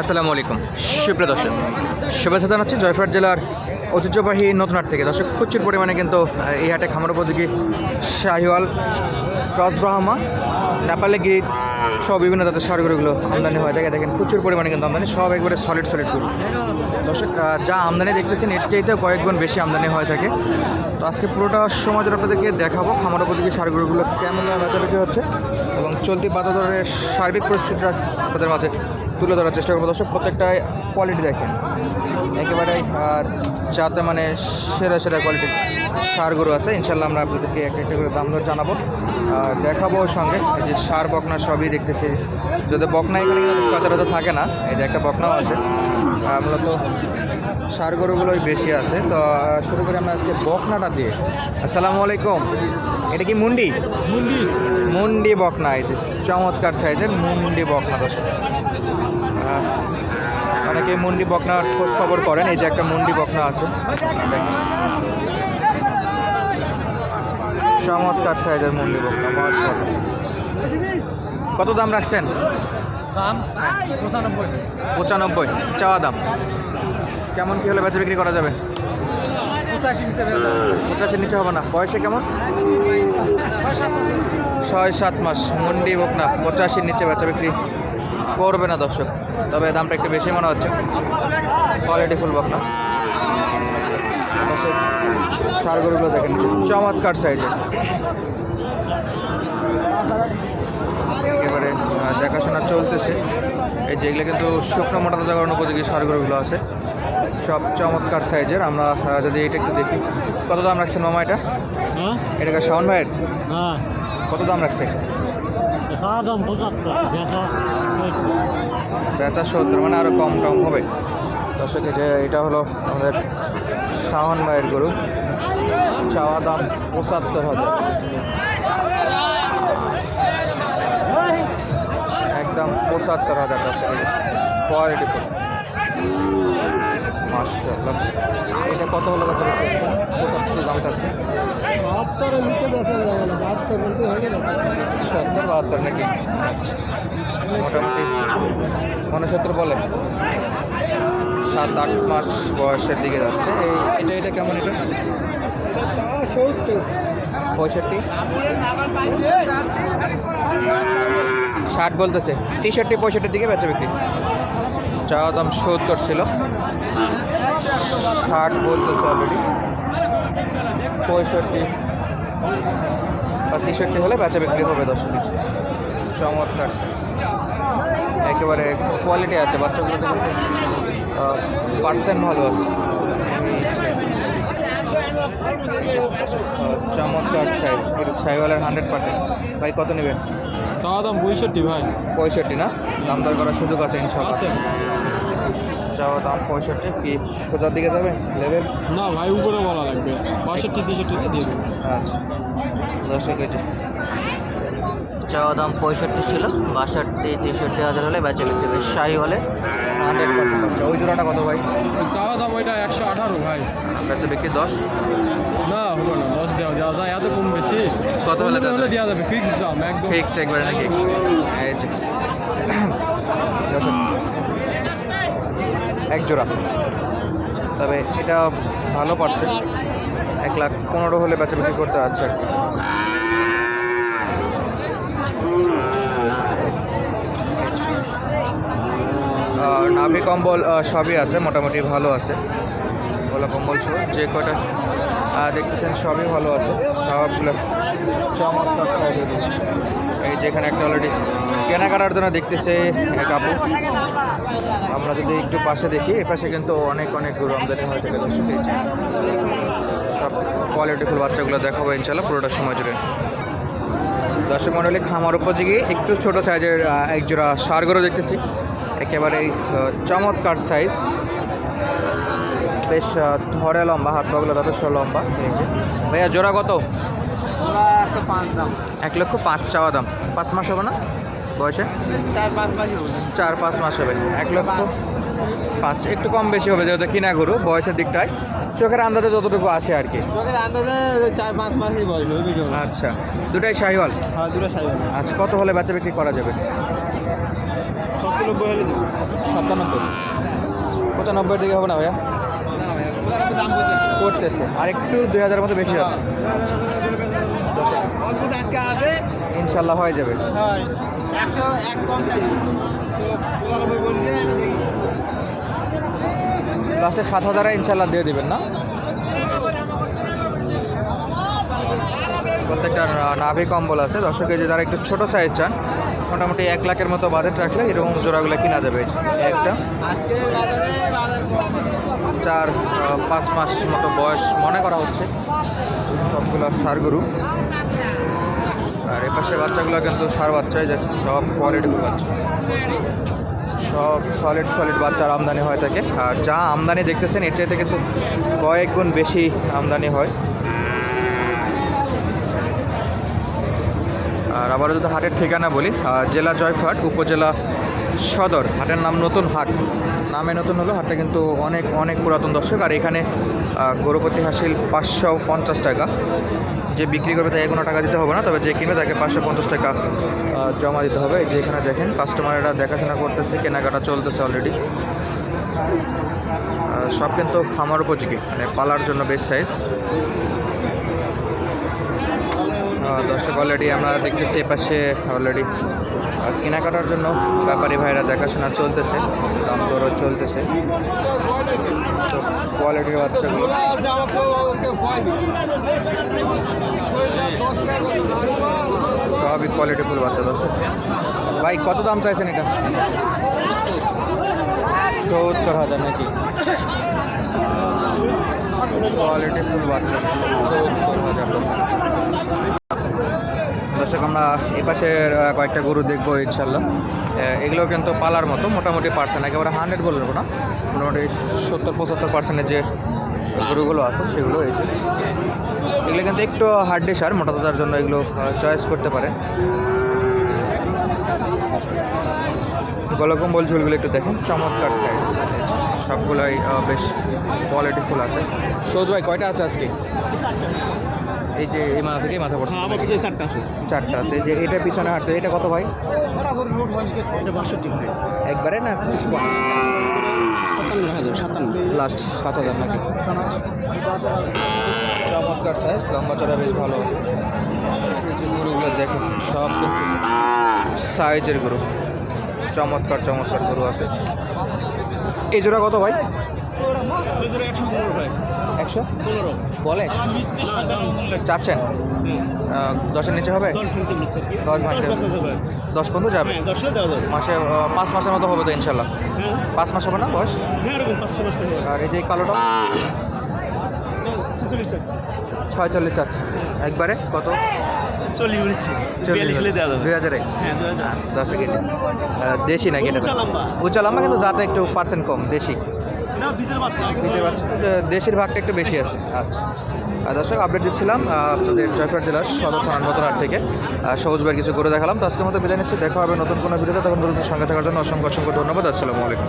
আসসালামু আলাইকুম। সুপ্রিয় দর্শক, শুভেচ্ছা জানাচ্ছি জয়পুরহাট জেলার ঐতিহ্যবাহী নতুন হাট থেকে। দর্শক, প্রচুর পরিমাণে কিন্তু এই হাটে খামার উপযোগী শাহিওয়াল ক্রস ব্রাহ্মা, নেপালে গির সব বিভিন্ন জাতের সারগুলোগুলো আমদানি হয়। থাকে দেখেন, প্রচুর পরিমাণে কিন্তু আমদানি, সব একবারে সলিড সলিডগুলো দর্শক যা আমদানি দেখতেছেন, এর চাইতেও কয়েক গুণ বেশি আমদানি হয়ে থাকে। তো আজকে পুরোটা সময় আপনাদেরকে দেখাবো খামার উপযোগী সারগুলোগুলো কেমন বেচা বিক্রি হচ্ছে এবং চলতি বাজারের সার্বিক পরিস্থিতিটা আপনাদের মাঝে তুলে ধরার চেষ্টা করব। দর্শক, প্রত্যেকটাই কোয়ালিটি দেখেন। একেবারে যাতে মানে সেরা সেরা কোয়ালিটির সারগুলো আছে। ইনশাল্লাহ আমরা আপনাদেরকে একটা একটা করে দাম দর জানাব। আর দেখাবো সঙ্গে। এই যে সার বকনা সবই দেখতেছি। যদি বকনা এখানে কিন্তু সচরাচর থাকে না, এই যে একটা বকনাও আছে। মূলত সার গরুগুলোই বেশি আছে। তো শুরু করি আমরা আজকে বকনাটা দিয়ে। আসসালামু আলাইকুম। এটা কি মুন্ডি? মুন্ডি। মুন্ডি বকনা এই যে চমৎকার সাইজের মুন্ডি বকনা দর্শক। আহ, অনেকে মুন্ডি বকনার খোঁজ খবর করেন এই যে একটা মুন্ডি বকনা আছে। চমৎকার সাইজের মুন্ডি বকনা কত দাম রাখছেন? দাম? পঁচানব্বই। পঁচানব্বই চাওয়া দাম। কেমন কি হলে বেচা বিক্রি করা যাবে? পঁচাশি পঁচাশির নিচে হবে না। বয়সে কেমন? ছয় সাত মাস। মুন্ডি হোক না পঁচাশির নিচে বেচা বিক্রি করবে না দর্শক। তবে দামটা একটু বেশি মনে হচ্ছে। কোয়ালিটি ফুল বক না সারগরুগুলো দেখেন। চমৎকার সাইজের একেবারে দেখাশোনা চলতেছে। এই যে এগুলো কিন্তু শুকনো মোটা জায়গার উপযোগী সারগরুগুলো আছে। সব চমৎকার সাইজের। আমরা যদি এটা একটু দেখি। কত দাম রাখছেন মামা এটা? হ্যাঁ? এটাকে শাওন ভাইয়ের? হ্যাঁ। কত দাম রাখছে? বেচা সত্তর মানে আরও কম টম হবে। দর্শকে যে এটা হলো আমাদের শাহন ভাইয়ের গরু। চাওয়া দাম পঁচাত্তর হাজার একদম পঁচাত্তর হাজার দর্শকে কোয়ালিটি ফুল মাশাআল্লাহ। এটা কত হলো বেচা বিক্রি পঁচাত্তর দাম চাচ্ছে। বাহাত্তরের নিচে বেচা যাবে না বাহাত্তর কিন্তু হলে বেচা সত্তর বাহাত্তর নাকি? মোটামুটি। উনসত্তর বলে। সাত আট মাস বয়সের দিকে যাচ্ছে। এই এটা এটা কেমন এটা? সত্তর। পঁয়ষট্টি। ষাট বলতেছে। টি-শার্টটি পঁয়ষট্টির দিকে বেচা বিক্রি। চাওয়া দাম সত্তর ছিল। ষাট বলতেছে অলরেডি পঁয়ষট্টি বা টি-শার্টটি হলে বেচা বিক্রি হবে দশ কিছু চমৎকার। একেবারে কোয়ালিটি আছে বাচ্চাগুলো পার্সেন্ট ভালো আছে। চমৎকার সাইজ সাইওয়ালের হান্ড্রেড পার্সেন্ট ভাই, কত নেবেন? চাওয়া দাম পঁয়ষট্টি ভাই। পঁয়ষট্টি না? দাম দর করার সুযোগ আছে ইনশাল্লাহ আছে। চাওয়া দাম পঁয়ষট্টি কি সোজার দিকে যাবে লেভেল? না ভাই উপরে বলা লাগবে। বাষট্টি তেষট্টি দিয়ে দেবো। আচ্ছা। দশ কেজি চাওয়া দাম পঁয়ষট্টি ছিল বাষট্টি তেষট্টি হাজার হলে বেচে বিক্রি হবে। শাহি হলে হান্ড্রেড পার্সেন্ট আচ্ছা ওই জোড়াটা কত ভাই? চাওয়া দাম ওইটা একশো আঠারো ভাই। বেচে বিক্রি দশ? না হবে না দেওয়া যায় এত কম বেশি কত হলে দেওয়া যাবে ফিক্সড দাম একদম ফিক্সড নাকি এক জোড়া। তবে এটা ভালো পারছে। এক লাখ পনেরো হলে বেচা বিক্রি করতে কি। নাভি কম্বল সবই আছে, মোটামুটি ভালো আছে। কম্বল সহ যে কটা দেখতেছেন সবই ভালো আছে। সবগুলো চমৎকার। এই যেখানে একটা অলরেডি কেনাকাটার জন্য দেখতেছে এক আপু আমরা যদি একটু পাশে দেখি, এ পাশে কিন্তু অনেক অনেক গরু আমদানি হয়ে থাকে যে। সব কোয়ালিটিফুল বাচ্চাগুলো দেখাবো ইনশাল্লাহ পুরোটা সময় জুড়ে। দর্শক মণ্ডলী খামার উপযোগী, একটু ছোট সাইজের একজোড়া এক সার দেখতেছি একেবারে চমৎকার সাইজ বেশ ধরে লম্বা হাত পাগুলো যথেষ্ট লম্বা। ভাইয়া জোড়া কত? এক লক্ষ পাঁচ চাওয়া দাম। পাঁচ মাস হবে না বয়সে? চার পাঁচ মাস হবে। এক লক্ষ পাঁচ একটু কম বেশি হবে যেহেতু কিনা গরু বয়সের দিকটায়। চোখের আন্দাজে যতটুকু আসে আর কি। চোখের আন্দাজে চার পাঁচ মাসই বয়স হবে আচ্ছা দুটাই শাহিওয়াল হ্যাঁ দুটো সাইজ আচ্ছা কত হলে বেচা বিক্রি করা যাবে? সত্তর সাতানব্বই হলে সাতানব্বই পঁচানব্বই দিকে হবে না ভাইয়া না ভাই একটু দাম বলতে করতেছে। আর একটু দুই হাজারের মতো বেশি যাচ্ছে। অল্প আছে। ইনশাল্লাহ হয়ে যাবে। একশো এক কম চাই লাস্টে সাত হাজারে ইনশাল্লাহ দিয়ে দিবেন না? প্রত্যেকটা নাভি কম্বল আছে। দর্শক যে যারা একটু ছোট সাইজ চান মোটামুটি এক লাখের মতো বাজেট রাখলে এরকম জোড়াগুলো কিনা যাবে একটা। চার পাঁচ মাস মতো বয়স মনে করা হচ্ছে। সবগুলো সার গরু। আর এপাশে বাচ্চাগুলো কিন্তু সার বাচ্চা, এই যে সব কোয়ালিটিফুল বাচ্চা। সব সলিড সলিড বাচ্চার আমদানি হয়ে থাকে আর যা আমদানি দেখতেছেন, এর চাইতে কিন্তু কয়েক গুণ বেশি আমদানি হয়। আর আবার যদি হাটের ঠিকানা বলি জেলা জয়ফাট, উপজেলা সদর, হাটের নাম নতুন হাট। নামে নতুন হলো হাটটা কিন্তু অনেক অনেক পুরাতন দর্শক। আর এখানে গরুপতি হাসিল পাঁচশো পঞ্চাশ টাকা। যে বিক্রি করবে তাকে কোনো টাকা দিতে হবে না, তবে যে কিনবে তাকে পাঁচশো পঞ্চাশ টাকা জমা দিতে হবে। যে এখানে দেখেন কাস্টমারেরা দেখাশোনা করতেছে, কেনাকাটা চলতেছে অলরেডি সব কিন্তু খামার উপযোগী মানে পালার জন্য বেস্ট সাইজ দর্শক অলরেডি আমরা দেখতেছি এপাশে অলরেডি কেনাকাটার জন্য ব্যাপারী ভাইরা দেখাশোনা চলতেছে, দাম দরও চলতেছে। তো কোয়ালিটির বাচ্চাগুলো। স্বাভাবিক কোয়ালিটি ফুল বাচ্চা দর্শক। ভাই, কত দাম চাইছেন এটা? সত্তর হাজার নাকি? কোয়ালিটি ফুল বাচ্চা, সত্তর হাজার দর্শক। দর্শক, আমরা এই পাশে কয়েকটা গরু দেখব ইনশাল্লাহ। এগুলো কিন্তু পালার মতো, মোটামুটি পার্সেন্ট একেবারে হান্ড্রেড বলব না। মোটামুটি সত্তর, পঁচাত্তর পার্সেন্টের যে গরুগুলো আছে, সেগুলো হয়েছে। এগুলো কিন্তু একটু হার্ডি আর মোটা জন্য এগুলো চয়েস করতে পারে। গলকম্বল ঝুলগুলো একটু দেখেন। চমৎকার সাইজ সবগুলাই বেশ কোয়ালিটিফুল আছে। সৌজ ভাই কয়টা আছে আজকে? এই যে এই মাথা থেকে মাথা পড়ছে। আমার কাছে চারটা আছে। চারটা আছে। এই যে এটা পিছনে হাঁটতে এটা কত ভাই? এটা বাষট্টি ভাই। একবারে না সাতান্ন হাজার সাতান্ন। লাস্ট সাত হাজার নাকি? চমৎকার সাইজ লম্বা চড়া বেশ ভালো আছে। এই যে গরুগুলো দেখেন সব সাইজের গরু। চমৎকার চমৎকার গরু আছে। এই জোড়া কত ভাই? একশো বলে? চাচ্ছেন? দশের নিচে হবে? দশ আর দশ পর্যন্ত যাবে? হ্যাঁ মাসে পাঁচ মাসের মতো হবে তো ইনশাল্লাহ। হ্যাঁ। পাঁচ মাস হবে না বয়স? হ্যাঁ আর এই যে কালোটা? চাচ্ছে। ছয় চল্লিশ চাচ্ছে। একবারে কত? চল্লিশ যাবে। দুই হাজারে? হ্যাঁ দশ কেজি। দেশি নাকি এটা উঁচা লম্বা। কিন্তু যাতে একটু পার্সেন্ট কম দেশি। বীজের বাচ্চা। দেশির ভাগটা একটু বেশি আছে। আচ্ছা। আর দর্শক আপডেট দিচ্ছিলাম আপনাদের জয়পুর জেলার সদর থানার নতুনহাট থেকে। আহ, সবুজ ভাইয়ের কিছু করে দেখালাম। তো আজকের মতো বিদায় নিচ্ছি। দেখা হবে নতুন কোনো ভিডিওতে। তখন বলতে সঙ্গে থাকার জন্য অসংখ্য অসংখ্য ধন্যবাদ। আসসালামু আলাইকুম।